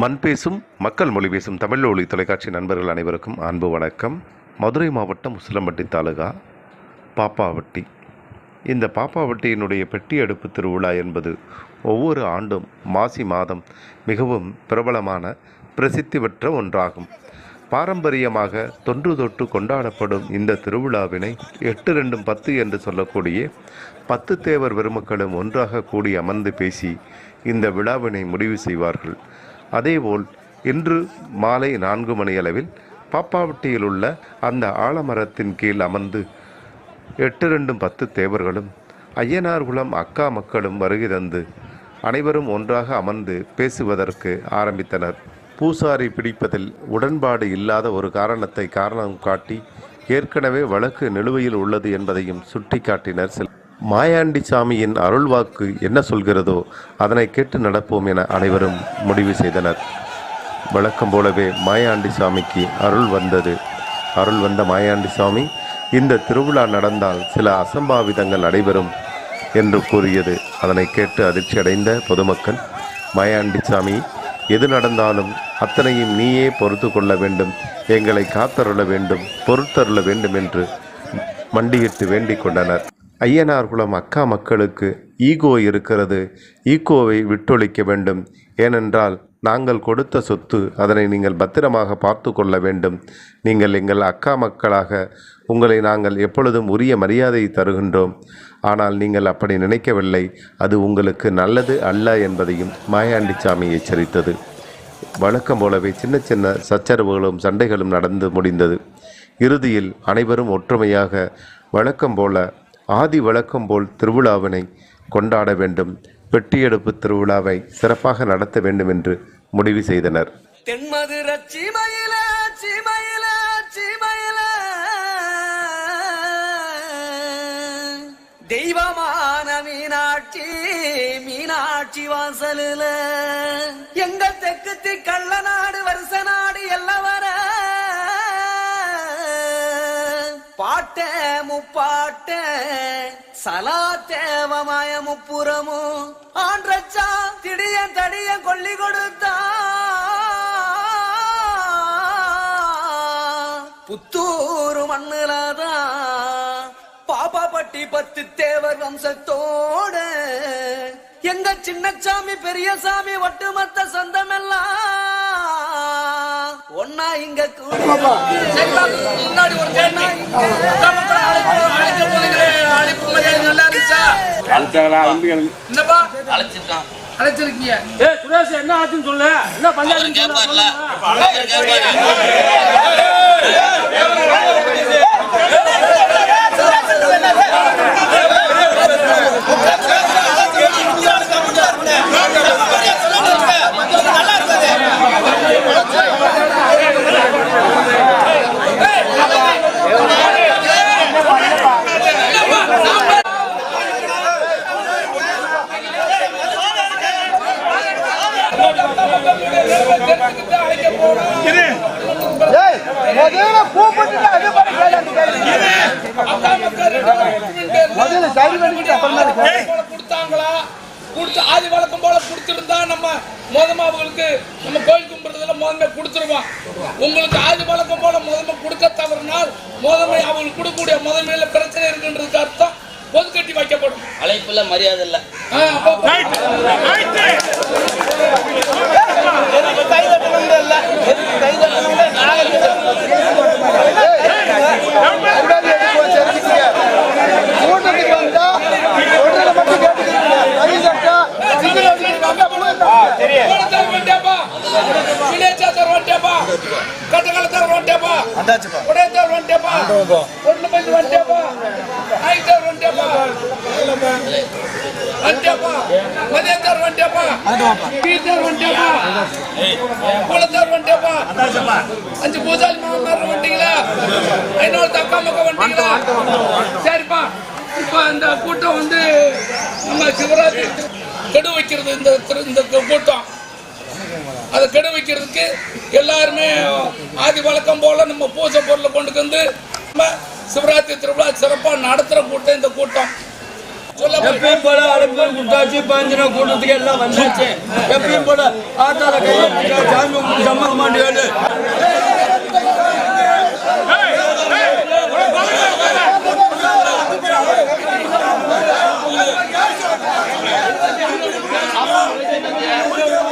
மண் பேசும் மக்கள் மொழி பேசும் தமிழ் ஒளி தொலைக்காட்சி நண்பர்கள் அனைவருக்கும் அன்பு வணக்கம். மதுரை மாவட்டம் உசிலம்பட்டி தாலுகா பாப்பாவட்டி. இந்த பாப்பாவட்டியினுடைய பெட்டி அடுப்பு திருவிழா என்பது ஒவ்வொரு ஆண்டும் மாசி மாதம் மிகவும் பிரபலமான பிரசித்தி பெற்ற ஒன்றாகும். பாரம்பரியமாக தொன்று தொட்டு கொண்டாடப்படும் இந்த திருவிழாவினை எட்டு ரெண்டும் பத்து என்று சொல்லக்கூடிய பத்து தேவர் பெருமக்களும் ஒன்றாக கூடி அமர்ந்து பேசி இந்த விழாவினை முடிவு செய்வார்கள். அதேபோல் இன்று மாலை நான்கு மணியளவில் பாப்பாவட்டியில் உள்ள அந்த ஆலமரத்தின் கீழ் அமர்ந்து எட்டு ரெண்டும் பத்து தேவர்களும் ஐயனார்குளம் அக்கா மக்களும் வருகை தந்து அனைவரும் ஒன்றாக அமர்ந்து பேசுவதற்கு ஆரம்பித்தனர். பூசாரி பிடிப்பதில் உடன்பாடு இல்லாத ஒரு காரணத்தை காரணம் காட்டி ஏற்கனவே வழக்கு நிலுவையில் உள்ளது என்பதையும் சுட்டிக்காட்டினர் சில மாயாண்டி சாமியின் அருள்வாக்கு என்ன சொல்கிறதோ அதனை கேட்டு நடப்போம் என அனைவரும் முடிவு செய்தனர். வழக்கம் போலவே மாயாண்டி சாமிக்கு அருள் வந்தது. அருள் வந்த மாயாண்டி சாமி இந்த திருவிழா நடந்தால் சில அசம்பாவிதங்கள் நடைபெறும் என்று கூறியது. அதனை கேட்டு அதிர்ச்சி அடைந்த பொதுமக்கள் மாயாண்டி சாமி எது நடந்தாலும் அத்தனையும் நீயே பொறுத்து கொள்ள வேண்டும். எங்களை காத்தருள வேண்டும் பொறுத்தருள வேண்டும் என்று மண்டியிட்டு வேண்டிக் கொண்டனர். ஐயனார்குளம் அக்கா மக்களுக்கு ஈகோ இருக்கிறது. ஈகோவை விட்டொழிக்க வேண்டும். ஏனென்றால் நாங்கள் கொடுத்த சொத்து அதனை நீங்கள் பத்திரமாக பார்த்து கொள்ள வேண்டும். நீங்கள் எங்கள் அக்கா மக்களாக உங்களை நாங்கள் எப்பொழுதும் உரிய மரியாதை தருகின்றோம். ஆனால் நீங்கள் அப்படி நினைக்கவில்லை. அது உங்களுக்கு நல்லது அல்ல என்பதையும் மாயாண்டிச்சாமி எச்சரித்தது. வழக்கம் போலவே சின்ன சின்ன சச்சரவுகளும் சண்டைகளும் நடந்து முடிந்தது. இறுதியில் அனைவரும் ஒற்றுமையாக வழக்கம் போல ஆதி வழக்கம் போல் திருவிழாவினை கொண்டாட வேண்டும். பெட்டியெடுப்பு திருவிழாவை சிறப்பாக நடத்த வேண்டும் என்று முடிவு செய்தனர். தென்மதுர சீமையில சீமையில சீமையில. தெய்வமான மீனாட்சி மீனாட்சி வாசலுல. எங்க தெற்கு கள்ள நாடு வருஷ நாடு எல்லாம் வர. பாட்ட முப்பாட்ட சலா தேவமாய முப்புறமும் ஆன்றச்சா திடிய தடிய கொல்லி கொடுத்தா. புத்தூர் மண்ணுலதான் பாப்பாப்பட்டி பத்து தேவர் வம்சத்தோட எங்க சின்னசாமி பெரியசாமி ஒட்டுமொத்த சொந்தமெல்லாம். ஒன்னா இங்க கூடி முன்னாடி ஒரு இங்க என்னப்பா அழைச்சிருக்கீங்க ஏ சுரேஷ் என்ன ஆச்சுன்னு சொல்லு என்ன பஞ்சாயத்து கொடுத்தாங்களா கொடுத்து ஆதி வழக்கம் போல கொடுத்துருந்தா நம்ம மோதமா அவங்களுக்கு நம்ம கோயில் கும்பிடுறதுல மோதமை கொடுத்துருவோம் உங்களுக்கு ஆதி வழக்கம் போல முதன்மை கொடுக்க தவறினால் மோதமை அவங்களுக்கு கொடுக்கக்கூடிய முதன்மையில பிரச்சனை இருக்குன்றதுக்கு அர்த்தம் பொது கட்டி வைக்கப்படும் அழைப்புல மரியாதை இல்லை சிவராத்திரி கெடு வைக்கிறது இந்த திரு- இந்த கூட்டம். அதை கெடு வைக்கிறதுக்கு எல்லாருமே ஆதி வழக்கம் போல நம்ம பூஜை பொருளை கொண்டு வந்து நம்ம சிவராத்திரி திருவிழா சிறப்பா நடத்துற கூட்டம் இந்த கூட்டம். எப்பயும் போல அழைப்பு கொடுத்தாச்சு பாஞ்சின கூட்டத்துக்கு எல்லாம் வந்தாச்சு. எப்பயும் போல ஆத்தால கையை பிடிச்சா சாமி சம்மதம் மாட்டேன் ஆதி வழக்கம்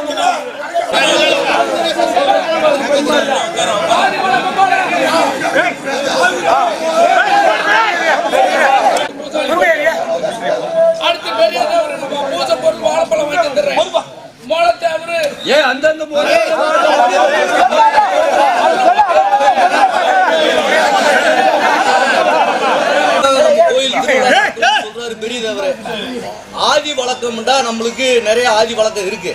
போல அடுத்து பெரிய பூஜை பொருள் வாழைப்பழம் வாங்கி தர்றேன் மோளத்தை அவரு. ஏன் அந்தந்த போல கோயில் திருவிழா சொல்றாரு பெரிய தேவரு ஆதி வழக்கம்டா நம்மளுக்கு நிறைய ஆதி வழக்கம் இருக்கு.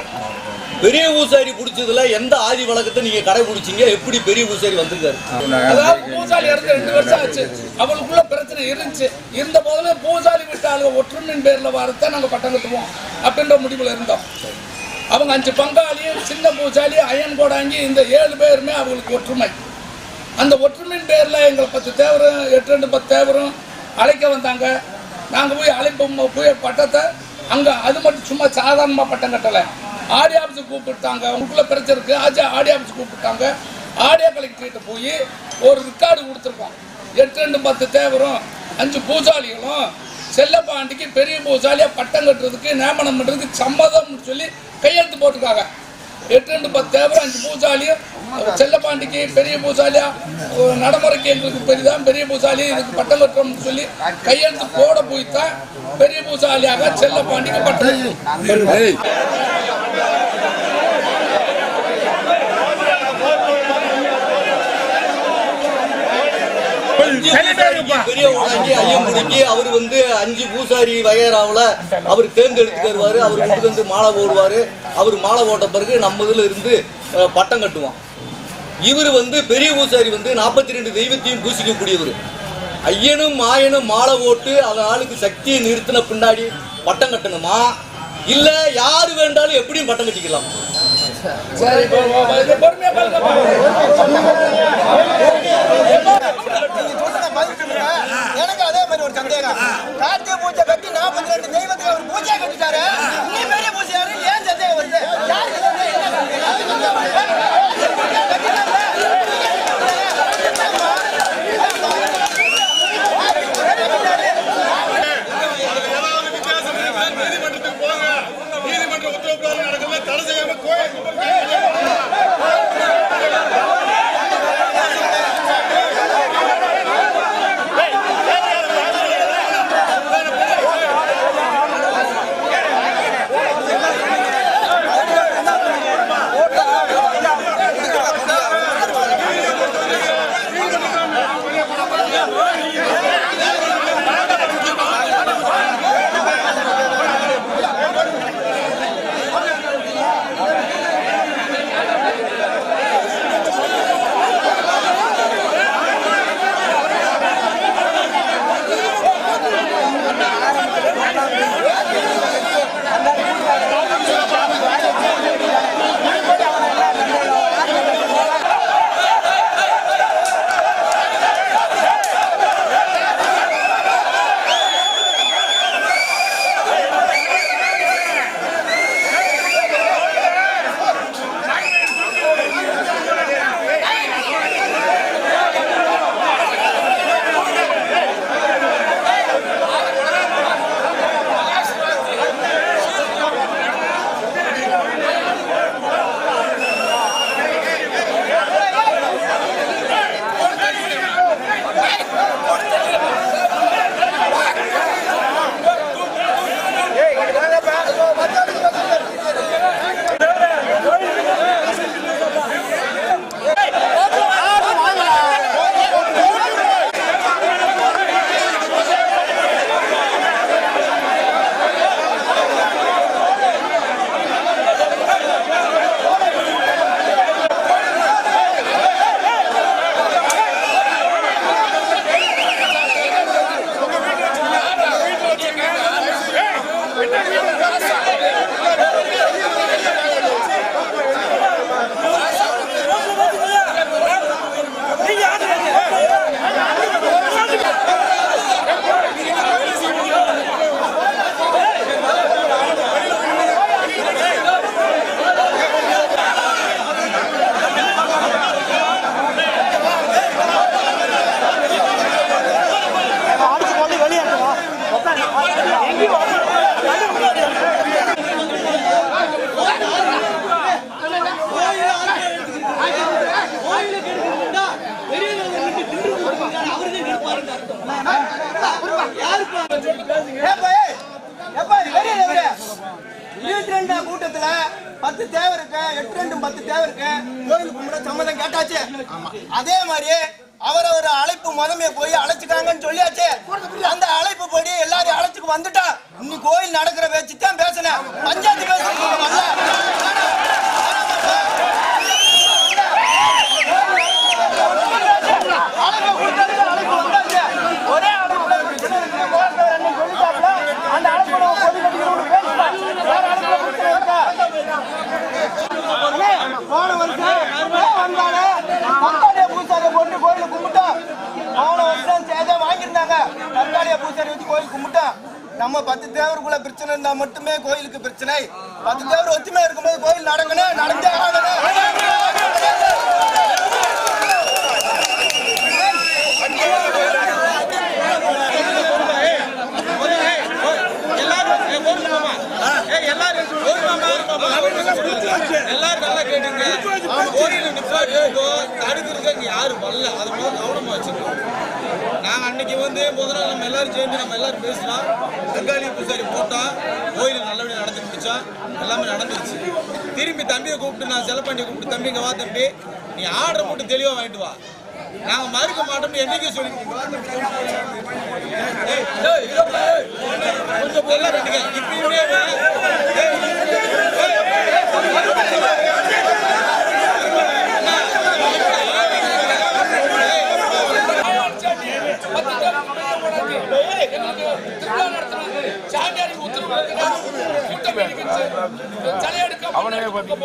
பெரிய பூசாரி பிடிச்சதுல எந்த ஆதி வழக்கத்தை நீங்க கடைபிடிச்சீங்க? எப்படி பெரிய பூசாரி வந்திருக்காரு? அதாவது பூசாரி இறந்து ரெண்டு வருஷம் ஆச்சு. அவளுக்குள்ள பிரச்சனை இருந்துச்சு. இருந்த போதுமே பூசாரி விட்டாளுங்க ஒற்றுமின் ஒற்றுமையின் பேர்ல வரத்தான் நாங்க பட்டம் கட்டுவோம் அப்படின்ற முடிவுல இருந்தோம். அவங்க அஞ்சு பங்காளி சின்ன பூசாலி அயன் கோடாங்கி இந்த ஏழு பேருமே அவங்களுக்கு ஒற்றுமை. அந்த ஒற்றுமையின் பேர்ல எங்களை பத்து தேவரும் எட்டு ரெண்டு பத்து தேவரும் அழைக்க வந்தாங்க. நாங்கள் போய் அழைப்போம் போய் பட்டத்தை அங்க அது மட்டும் சும்மா சாதாரணமா பட்டம் கட்டல. ஆடி ஆஃபீஸ் கூப்பிட்டாங்க. உங்களுக்குள்ள பிரச்சனை இருக்கு. ஆச்சா ஆடி ஆஃபீஸ் கூப்பிட்டாங்க. ஆடியோ கலெக்டர்கிட்ட போய் ஒரு ரெக்கார்டு கொடுத்துருக்கோம். எட்டு ரெண்டு பத்து தேவரும் அஞ்சு பூஜாலிகளும் செல்லப்பாண்டிக்கு பெரிய பூஜாலியாக பட்டம் கட்டுறதுக்கு நியமனம் பண்றதுக்கு சம்மதம்னு சொல்லி கையெழுத்து போட்டிருக்காங்க. எட்டு ரெண்டு பத்து தேவர் அஞ்சு பூசாலியும் செல்லப்பாண்டிக்கு பெரிய பூசாலியா நடைமுறைக்கு எங்களுக்கு பெரிதான் பெரிய பூசாலி இதுக்கு பட்டம் கட்டுறோம்னு சொல்லி கையெழுத்து போட போய் தான் பெரிய பூசாலியாக செல்லப்பாண்டிக்கு பட்டம் ஐயம்புடிக்கு அவர் வந்து அஞ்சு பூசாரி வகையறாவுல அவர் தேர்ந்தெடுத்து தருவாரு அவர் கொண்டு வந்து மாலை போடுவாரு. அவர் மாலை போட்ட பிறகு நம்ம இதுல இருந்து பட்டம் கட்டுவோம் இவர் வந்து பெரிய பூசாரி வந்து நாற்பத்தி ரெண்டு தெய்வத்தையும் பூசிக்கக்கூடியவர். ஐயனும் மாயனும் மாலை போட்டு அந்த ஆளுக்கு சக்தியை நிறுத்தின பின்னாடி பட்டம் கட்டணுமா? இல்ல யாரு வேண்டாலும் எப்படியும் பட்டம் கட்டிக்கலாம். சரி இப்போ இது பொறுமையா பாருங்க எனக்கு அதே மாதிரி ஒரு சந்தேகம். கார்த்திகை பூஜை கட்டி நாற்பத்தி ரெண்டு தெய்வத்துக்கு அவர் பூஜை கட்டிட்டாரு நீ பெரிய பூஜை யாரு ஏன் சந்தேகம் வருது யாருக்கு அழைப்பு முதமே போய் அழைச்சிட்டாங்கன்னு சொல்லியாச்சே. அந்த அழைப்பு படி எல்லாரையும் அழைச்சுக்கு வந்துட்டா. இன்னி கோயில் நடக்கிற பேச்சு தான் பேசினேன். பஞ்சாயத்து பேசுறது வரல. அழைப்பு கொடுத்தது அழைப்பு வந்தாச்சு ஒரே அழைப்புல பிரச்சனை இருக்கு கோயில் அண்ணன் சொல்லிட்டாப்ல அந்த அழைப்பு நம்ம பொது கட்டிக்கணும் பேசுறேன் வேற அழைப்புல பிரச்சனை இருக்கா அண்ணே, போன வருஷம் வந்தாலே தக்காளிய பூசாரிய போட்டு கோயில கும்பிட்டோம் போன வருஷம் சேதா வாங்கியிருந்தாங்க தக்காளிய பூசாரி வச்சு கோயில் கும்பிட்டோம் நம்ம பத்து தேவருக்குள்ள பிரச்சனை இருந்தா மட்டுமே கோயிலுக்கு பிரச்சனை. பத்து தேவர் ஒத்துமையா இருக்கும்போது கோயில் நடக்கணும் நடந்தே ஆகணும் எல்லாரும் நல்லா கேட்டுங்க கோயில நிப்பாட்டியோ தடுக்கிறதுக்கு யாரும் வரல அது முதல்ல கவனமா வச்சுக்கணும் நாங்க அன்னைக்கு வந்து முதல்ல நம்ம எல்லாரும் சேர்ந்து நம்ம எல்லாரும் பேசலாம். தக்காளி பூசாரி போட்டால் கோயில் நல்லபடியாக நடந்து முடிச்சோம் எல்லாமே நடந்துருச்சு. திரும்பி தம்பியை கூப்பிட்டு நான் செலப்பாண்டியை கூப்பிட்டு தம்பிங்க வா தம்பி. நீ ஆர்டர் போட்டு தெளிவாக வாங்கிட்டு வா. நாங்க மறுக்க மாட்டோம்னு என்னைக்கு சொல்லி கொஞ்சம் நல்லா இப்பயுமே தலையெடுக்க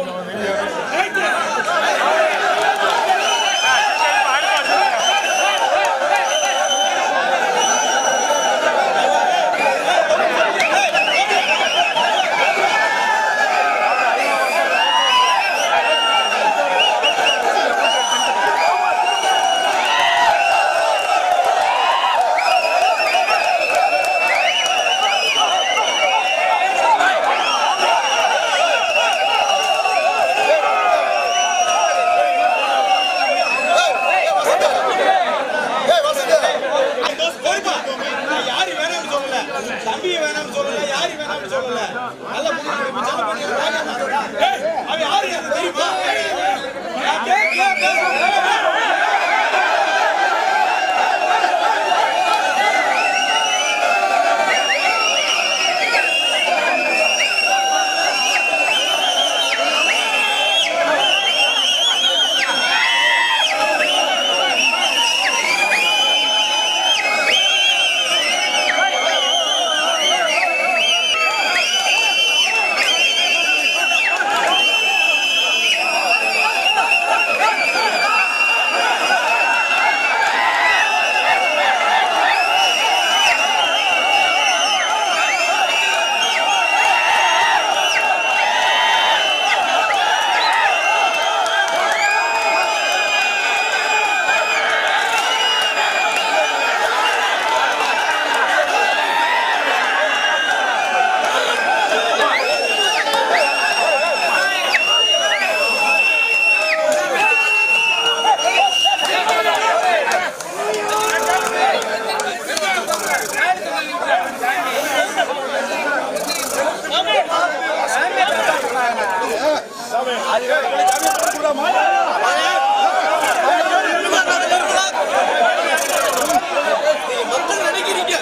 மக்கள் நினைக்கிறீங்க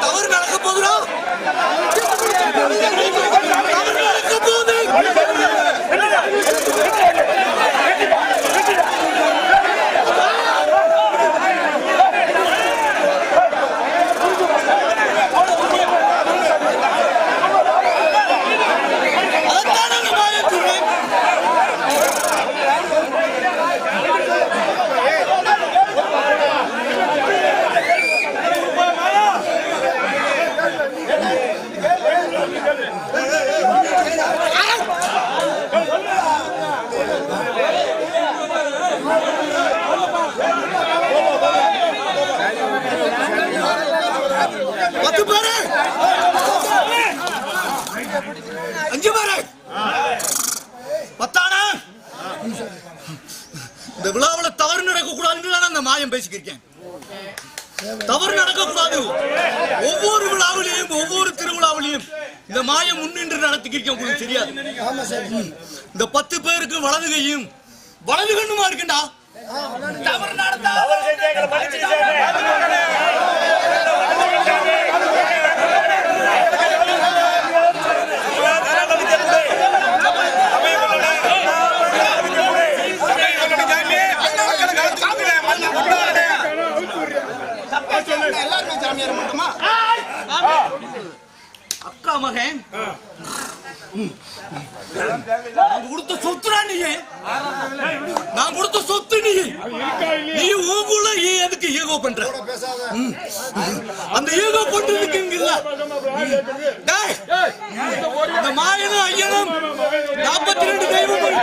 தவறு நடக்க போகுது அதைத்தான் நாங்க மாயத்துறோம் பத்து பேரு அஞ்சு பேரு பத்தானா விழாவில் தவறு நடக்கக்கூடாது. ஒவ்வொரு விழாவிலையும் ஒவ்வொரு திருவிழாவிலையும் இந்த மாயம் முன்னின்று நடத்திக்கிருக்க உங்களுக்கு தெரியாது. இந்த பத்து பேருக்கு வலது கையும் வலது கண்ணுமா இருக்குண்டா? தவறு நடந்தா எல்லாருமே சாமியார் மட்டுமா அக்கா மகன் நான் கொடுத்த சொத்துடா நீ நான் கொடுத்த சொத்து நீ நீ உங்களுக்குள்ள நீ எதுக்கு ஈகோ பண்ற ம். அந்த ஈகோ பண்றதுக்கு இங்க இல்ல டேய், இந்த மாயனும் ஐயனும் நாற்பத்தி ரெண்டு தெய்வங்கள்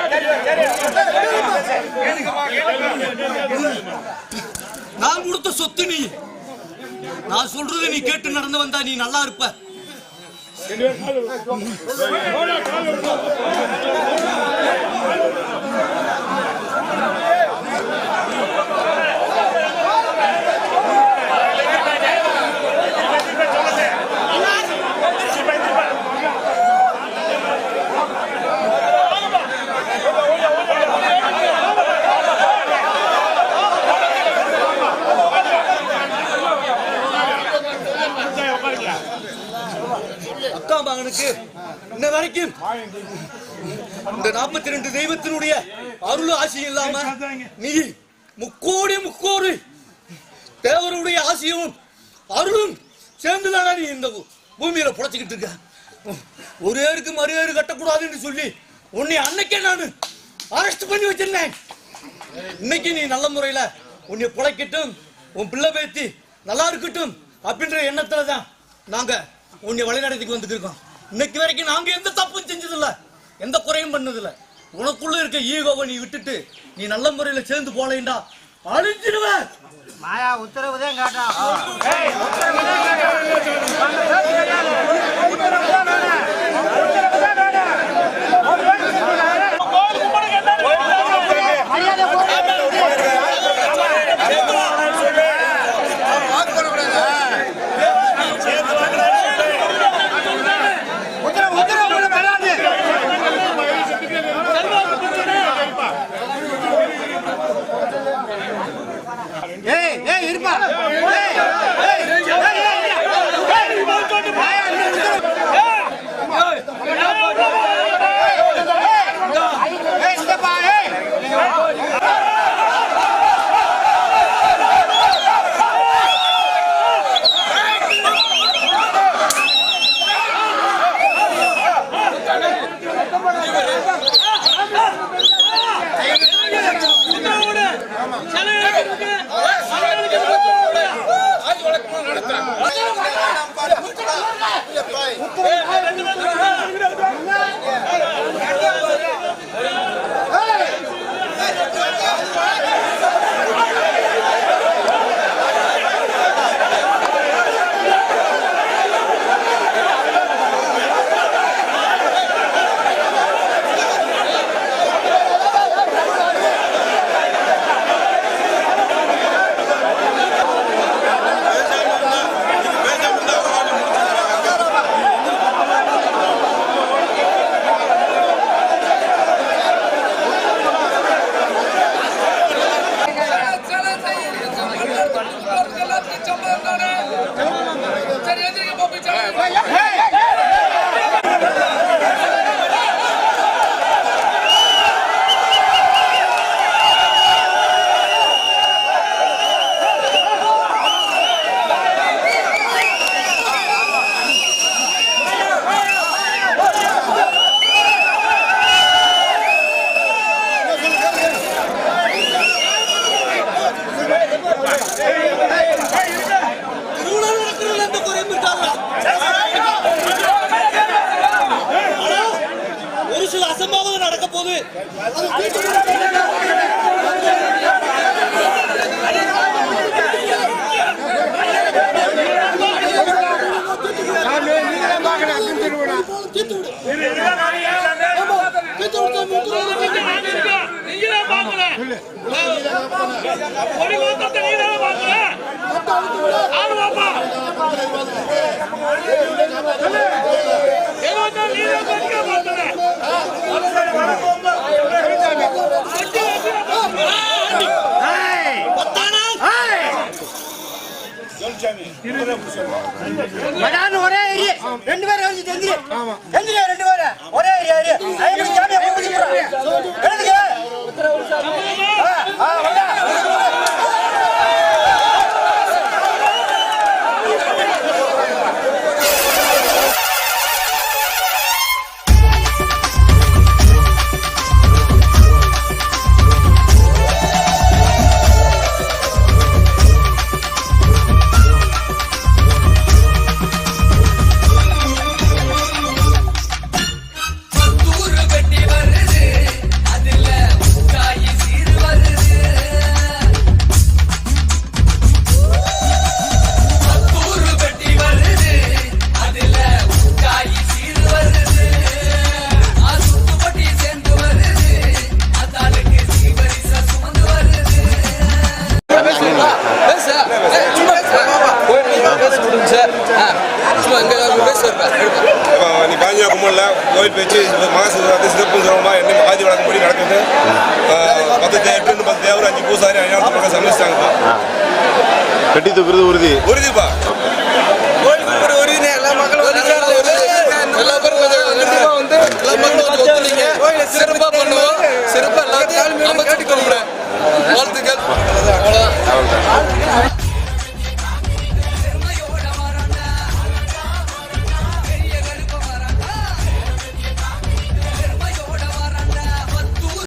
நான் கொடுத்த சொத்து நீ நான் சொல்றதை நீ கேட்டு நடந்து வந்தா நீ நல்லா இருப்ப அக்கா மகனுக்கு இன்ன வரைக்கும் இந்த நாற்பத்தி ரெண்டு தெய்வத்தினுடைய அருள் ஆசி இல்லாம நீ முக்கோடி முக்கோடி தேவருடைய ஆசியும் அருளும் சேர்ந்துதானா நீ இந்த பூமியில புழைச்சிக்கிட்டு இருக்க? ஒரு ஏருக்கு மறு ஏறு கட்டக்கூடாதுன்னு சொல்லி உன்னை அன்னைக்கே நான் அரெஸ்ட் பண்ணி வச்சிருந்தேன். இன்னைக்கு நீ நல்ல முறையில உன்னை புழைக்கட்டும் உன் பிள்ளை பேத்தி நல்லா இருக்கட்டும் அப்படின்ற எண்ணத்துல தான் நாங்க உன்னை வழிநடத்திக்கு வந்துருக்கோம் இன்னைக்கு வரைக்கும் நாங்க எந்த தப்பும் செஞ்சதில்ல. எந்த குறையும் பண்ணதில்ல. உனக்குள்ள இருக்க ஈகோவை நீ விட்டுட்டு நீ நல்ல முறையில சேர்ந்து போலேண்டா அழிஞ்சிடுவ மாயா உத்தரவு தான் காட்டா. ஏய் மன்னர் தொட்டு கொடி மாத்திரத்தை நீ தானே பாக்குற ஆளு பாப்பா ரெண்டு பேரும் ரெண்டு பேரும் ஒரே ஏரியா